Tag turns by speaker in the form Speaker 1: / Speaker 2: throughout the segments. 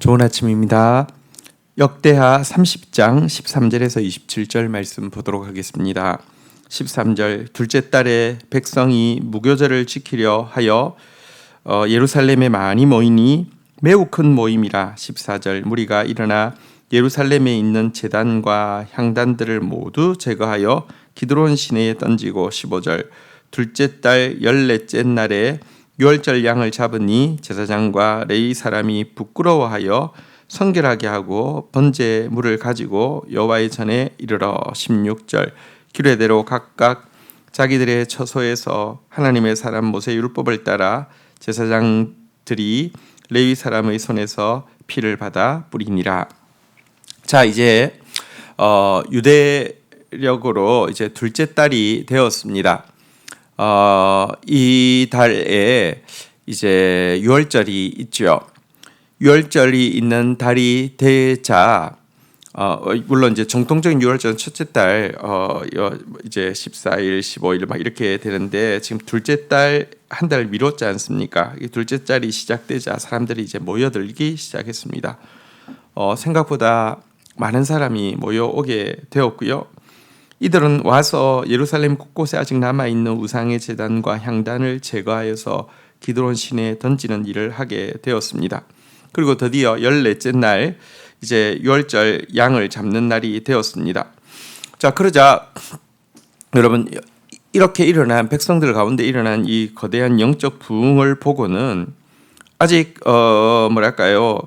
Speaker 1: 좋은 아침입니다. 역대하 30장 13절에서 27절 말씀 보도록 하겠습니다. 13절 둘째 달에 백성이 무교절을 지키려 하여 어, 예루살렘에 많이 모이니 매우 큰 모임이라 14절 무리가 일어나 예루살렘에 있는 제단과 향단들을 모두 제거하여 기드론 시내에 던지고 15절 둘째 달 열넷째 날에 유월절 양을 잡으니 제사장과 레위 사람이 부끄러워하여 성결하게 하고 번제 물을 가지고 여호와의 전에 이르러 16절 규례대로 각각 자기들의 처소에서 하나님의 사람 모세 율법을 따라 제사장들이 레위 사람의 손에서 피를 받아 뿌리니라. 자 이제 어, 유대력으로 이제 둘째 달이 되었습니다. 어, 이 달에 이제 유월절이 있죠. 유월절이 있는 달이 되자 어, 물론 이제 정통적인 유월절은 첫째 달 어, 이제 14일, 15일 막 이렇게 되는데 지금 둘째 달 한 달 미뤘지 않습니까? 둘째 달이 시작되자 사람들이 이제 모여들기 시작했습니다. 어, 생각보다 많은 사람이 모여오게 되었고요. 이들은 와서 예루살렘 곳곳에 아직 남아 있는 우상의 제단과 향단을 제거하여서 기드론 시내에 던지는 일을 하게 되었습니다. 그리고 드디어 열넷째 날 이제 유월절 양을 잡는 날이 되었습니다. 자 그러자 여러분 이렇게 일어난 백성들 가운데 일어난 이 거대한 영적 부흥을 보고는 아직 어 뭐랄까요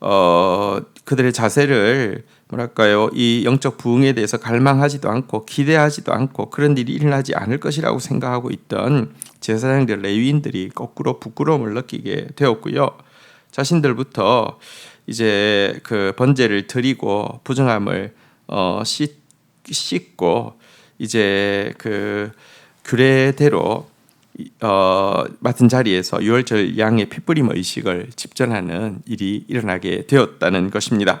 Speaker 1: 어 그들의 자세를 뭐랄까요 이 영적 부흥에 대해서 갈망하지도 않고 기대하지도 않고 그런 일이 일어나지 않을 것이라고 생각하고 있던 제사장들 레위인들이 거꾸로 부끄러움을 느끼게 되었고요 자신들부터 이제 그 번제를 드리고 부정함을 어 씻, 씻고 이제 그 규례대로 어, 맡은 자리에서 유월절 양의 피뿌림 의식을 집전하는 일이 일어나게 되었다는 것입니다.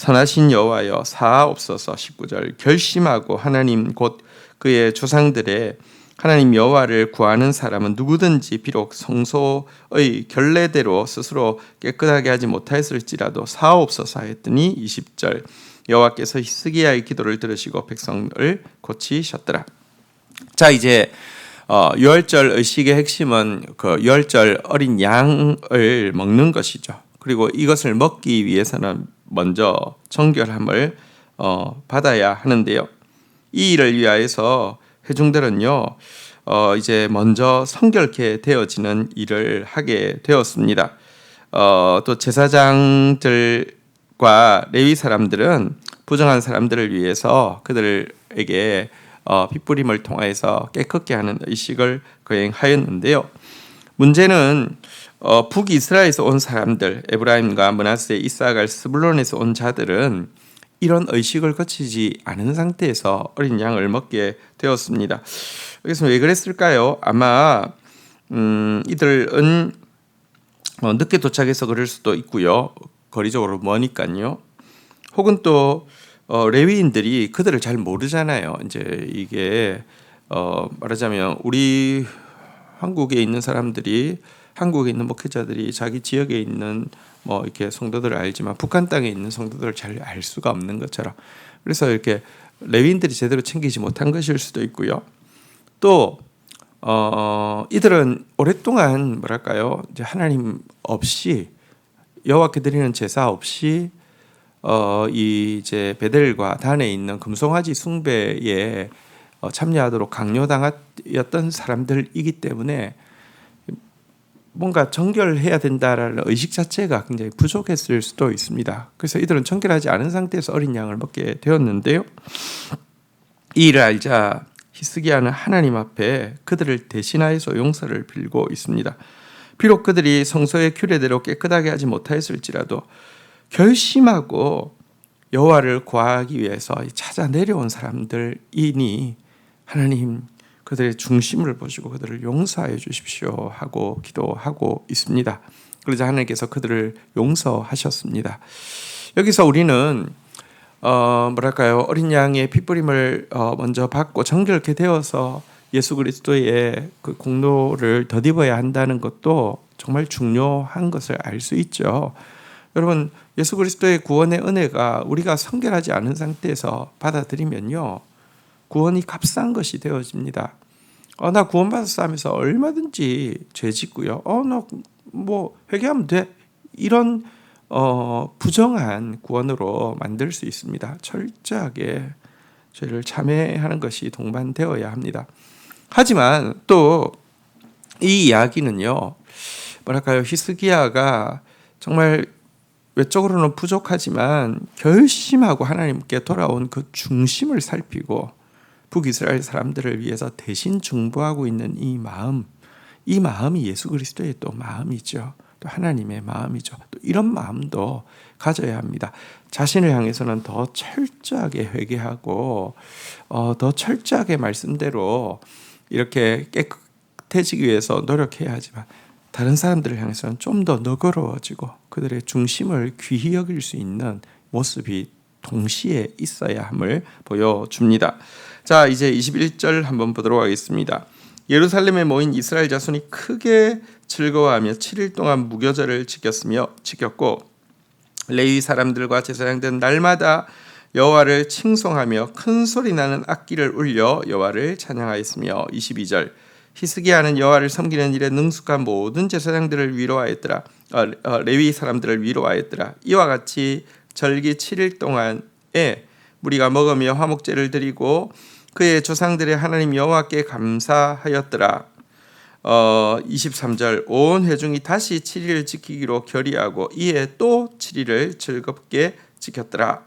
Speaker 1: 선하신 여호와여 사하옵소서 19절 결심하고 하나님 곧 그의 조상들의 하나님 여호와를 구하는 사람은 누구든지 비록 성소의 결례대로 스스로 깨끗하게 하지 못하였을지라도 사옵소서 했더니 20절 여호와께서 히스기야의 기도를 들으시고 백성을 고치셨더라. 자 이제 어, 유월절 의식의 핵심은 그 유월절 어린 양을 먹는 것이죠. 그리고 이것을 먹기 위해서는 먼저 청결함을 어, 받아야 하는데요. 이 일을 위하여서 회중들은요, 어, 이제 먼저 성결케 되어지는 일을 하게 되었습니다. 어, 또 제사장들과 레위 사람들은 부정한 사람들을 위해서 그들에게 어, 핏부림을 통하여서 깨끗게 하는 의식을 거행하였는데요. 문제는 어, 북이스라엘에서 온 사람들 에브라임과 문하세, 이사갈, 스불론에서 온 자들은 이런 의식을 거치지 않은 상태에서 어린 양을 먹게 되었습니다. 그래서 왜 그랬을까요? 아마 음, 이들은 어, 늦게 도착해서 그럴 수도 있고요. 거리적으로 머니까요. 혹은 또 어, 레위인들이 그들을 잘 모르잖아요. 이제 이게 어, 말하자면 우리 한국에 있는 사람들이 한국에 있는 목회자들이 자기 지역에 있는 뭐 이렇게 성도들을 알지만 북한 땅에 있는 성도들을 잘 알 수가 없는 것처럼 그래서 이렇게 레위인들이 제대로 챙기지 못한 것일 수도 있고요. 또 어, 이들은 오랫동안 뭐랄까요 이제 하나님 없이 여호와께 드리는 제사 없이 어, 이 이제 베델과 단에 있는 금송아지 숭배에 어, 참여하도록 강요당했던 사람들이기 때문에 뭔가 정결해야 된다라는 의식 자체가 굉장히 부족했을 수도 있습니다. 그래서 이들은 정결하지 않은 상태에서 어린 양을 먹게 되었는데요. 이 일을 알자 히스기야는 하나님 앞에 그들을 대신하여서 용서를 빌고 있습니다. 비록 그들이 성소의 규례대로 깨끗하게 하지 못하였을지라도 결심하고 여호와를 구하기 위해서 찾아 내려온 사람들이니 하나님 그들의 중심을 보시고 그들을 용서하여 주십시오 하고 기도하고 있습니다. 그러자 하나님께서 그들을 용서하셨습니다. 여기서 우리는 어 뭐랄까요 어린 양의 핏부림을 어 먼저 받고 정결케 되어서 예수 그리스도의 그 공로를 덧입어야 한다는 것도 정말 중요한 것을 알 수 있죠. 여러분 예수 그리스도의 구원의 은혜가 우리가 성결하지 않은 상태에서 받아들이면요 구원이 값싼 것이 되어집니다. 어, 나 구원받았어 하면서 얼마든지 죄 짓고요. 어, 나뭐 회개하면 돼. 이런 어, 부정한 구원으로 만들 수 있습니다. 철저하게 죄를 참회하는 것이 동반되어야 합니다. 하지만 또 이 이야기는요, 뭐랄까요, 히스기야가 정말 외적으로는 부족하지만 결심하고 하나님께 돌아온 그 중심을 살피고 북이스라엘 사람들을 위해서 대신 중보하고 있는 이 마음, 이 마음이 예수 그리스도의 또 마음이죠. 또 하나님의 마음이죠. 또 이런 마음도 가져야 합니다. 자신을 향해서는 더 철저하게 회개하고 어, 더 철저하게 말씀대로 이렇게 깨끗해지기 위해서 노력해야 하지만 다른 사람들을 향해서는 좀 더 너그러워지고 그들의 중심을 귀히 여길 수 있는 모습이 동시에 있어야 함을 보여줍니다. 자, 이제 21절 한번 보도록 하겠습니다. 예루살렘에 모인 이스라엘 자손이 크게 즐거워하며 7일 동안 무교절을 지켰으며 지켰고 레위 사람들과 제사장들은 날마다 여호와를 칭송하며 큰 소리 나는 악기를 울려 여호와를 찬양하였으며 22절. 히스기야는 여호와를 섬기는 일에 능숙한 모든 제사장들을 위로하였더라. 어, 어, 레위 사람들을 위로하였더라. 이와 같이 절기 7일 동안에 우리가 먹으며 화목제를 드리고 그의 조상들의 하나님 여호와께 감사하였더라. 어, 23절 온 회중이 다시 7일을 지키기로 결의하고 이에 또 7일을 즐겁게 지켰더라.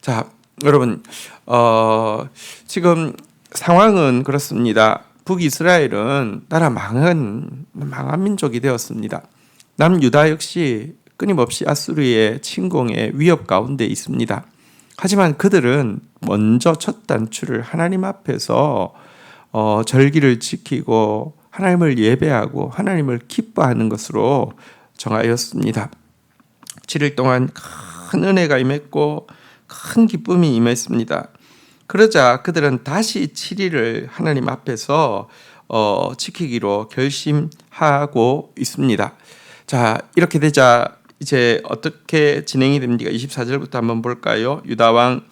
Speaker 1: 자, 여러분 어, 지금 상황은 그렇습니다. 북이스라엘은 나라 망한 망한 민족이 되었습니다. 남유다 역시 끊임없이 아수르의 침공의 위협 가운데 있습니다. 하지만 그들은 먼저 첫 단추를 하나님 앞에서 어, 절기를 지키고 하나님을 예배하고 하나님을 기뻐하는 것으로 정하였습니다. 7일 동안 큰 은혜가 임했고 큰 기쁨이 임했습니다. 그러자 그들은 다시 7일을 하나님 앞에서 어, 지키기로 결심하고 있습니다. 자, 이렇게 되자 이제 어떻게 진행이 됩니까? 24절부터 한번 볼까요? 유다 왕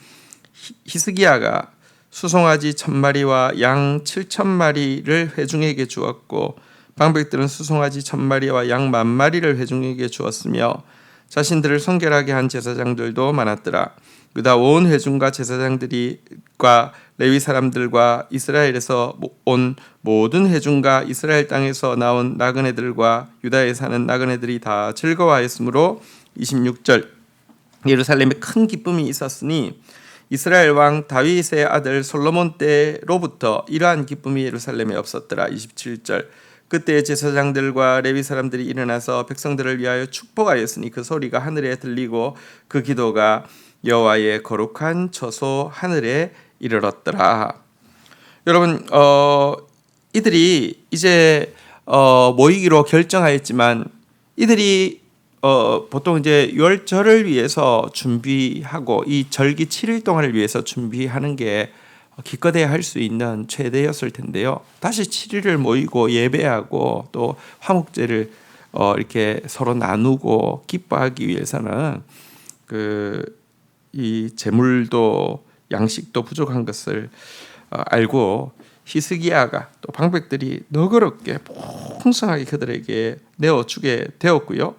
Speaker 1: 히스기야가 수송아지 천 마리와 양 칠천 마리를 회중에게 주었고 방백들은 수송아지 천 마리와 양 만 마리를 회중에게 주었으며 자신들을 성결하게 한 제사장들도 많았더라. 유다 온 회중과 제사장들이과 레위 사람들과 이스라엘에서 온 모든 회중과 이스라엘 땅에서 나온 나그네들과 유다에 사는 나그네들이 다 즐거워하였으므로 26절 예루살렘에 큰 기쁨이 있었으니 이스라엘 왕 다윗의 아들 솔로몬 때로부터 이러한 기쁨이 예루살렘에 없었더라. 27절 그때 제사장들과 레위 사람들이 일어나서 백성들을 위하여 축복하였으니 그 소리가 하늘에 들리고 그 기도가 여호와의 거룩한 처소 하늘에 이르렀더라. 여러분 어 이들이 이제 어 모이기로 결정하였지만 이들이 어 보통 이제 유월절을 위해서 준비하고 이 절기 7일 동안을 위해서 준비하는 게 기껏해야 할수 있는 최대였을 텐데요. 다시 7일을 모이고 예배하고 또 화목제를 어 이렇게 서로 나누고 기뻐하기 위해서는 그 이 재물도 양식도 부족한 것을 어, 알고 히스기야가 또 방백들이 너그럽게 풍성하게 그들에게 내어 주게 되었고요.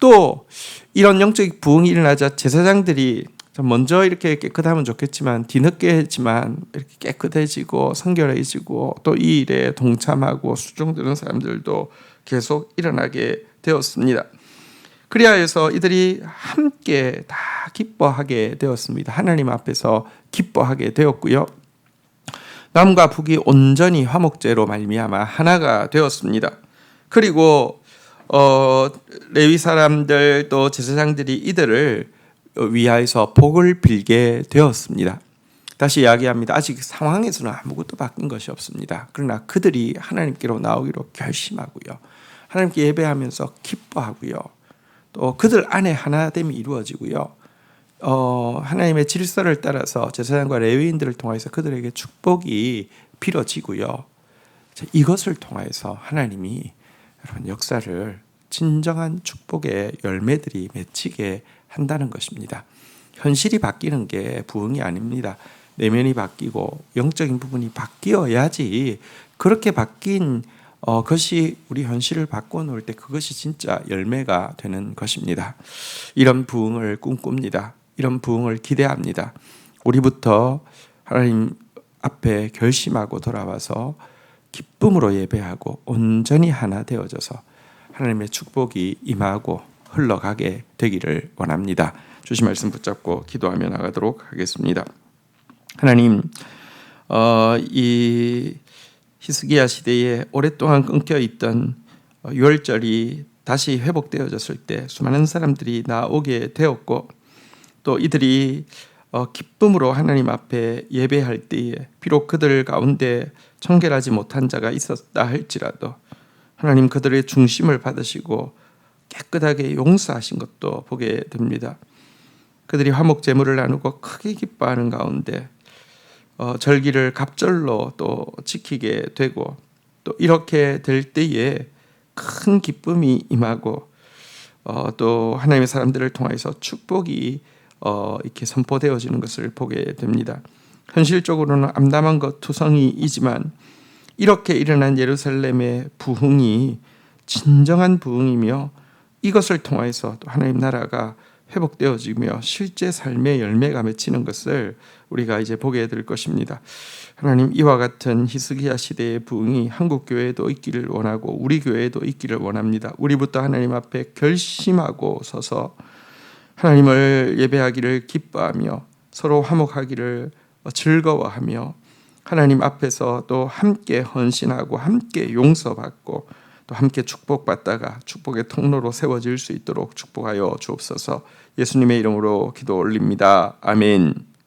Speaker 1: 또 이런 영적 부흥이 일어나자 제사장들이 먼저 이렇게 깨끗하면 좋겠지만 뒤늦게 했지만 이렇게 깨끗해지고 성결해지고 또 이 일에 동참하고 수종되는 사람들도 계속 일어나게 되었습니다. 그리하여서 이들이 함께 다 기뻐하게 되었습니다. 하나님 앞에서 기뻐하게 되었고요. 남과 북이 온전히 화목제로 말미암아 하나가 되었습니다. 그리고 어, 레위 사람들 또 제사장들이 이들을 위하여서 복을 빌게 되었습니다. 다시 이야기합니다. 아직 상황에서는 아무것도 바뀐 것이 없습니다. 그러나 그들이 하나님께로 나오기로 결심하고요. 하나님께 예배하면서 기뻐하고요. 또 그들 안에 하나됨이 이루어지고요. 어, 하나님의 질서를 따라서 제사장과 레위인들을 통해서 그들에게 축복이 빌어지고요. 자, 이것을 통해서 하나님이 여러분 역사를 진정한 축복의 열매들이 맺히게 한다는 것입니다. 현실이 바뀌는 게 부흥이 아닙니다. 내면이 바뀌고 영적인 부분이 바뀌어야지 그렇게 바뀐 어, 것이 우리 현실을 바꿔놓을 때 그것이 진짜 열매가 되는 것입니다. 이런 부흥을 꿈꿉니다. 이런 부흥을 기대합니다. 우리부터 하나님 앞에 결심하고 돌아와서 기쁨으로 예배하고 온전히 하나 되어져서 하나님의 축복이 임하고 흘러가게 되기를 원합니다. 주신 말씀 붙잡고 기도하며 나가도록 하겠습니다. 하나님, 어, 이 히스기야 시대에 오랫동안 끊겨 있던 유월절이 다시 회복되어졌을 때 수많은 사람들이 나오게 되었고 또 이들이 어, 기쁨으로 하나님 앞에 예배할 때에 비록 그들 가운데 청결하지 못한 자가 있었다 할지라도 하나님 그들의 중심을 받으시고 깨끗하게 용서하신 것도 보게 됩니다. 그들이 화목 제물을 나누고 크게 기뻐하는 가운데 어, 절기를 갑절로 또 지키게 되고 또 이렇게 될 때에 큰 기쁨이 임하고 어, 또 하나님의 사람들을 통해서 축복이 어, 이렇게 선포되어지는 것을 보게 됩니다. 현실적으로는 암담한 것 투성이이지만 이렇게 일어난 예루살렘의 부흥이 진정한 부흥이며 이것을 통해서 또 하나님 나라가 회복되어지며 실제 삶의 열매가 맺히는 것을 우리가 이제 보게 될 것입니다. 하나님 이와 같은 히스기야 시대의 부흥이 한국 교회에도 있기를 원하고 우리 교회에도 있기를 원합니다. 우리부터 하나님 앞에 결심하고 서서 하나님을 예배하기를 기뻐하며 서로 화목하기를 즐거워하며 하나님 앞에서 또 함께 헌신하고 함께 용서받고 또 함께 축복받다가 축복의 통로로 세워질 수 있도록 축복하여 주옵소서 예수님의 이름으로 기도 올립니다. 아멘.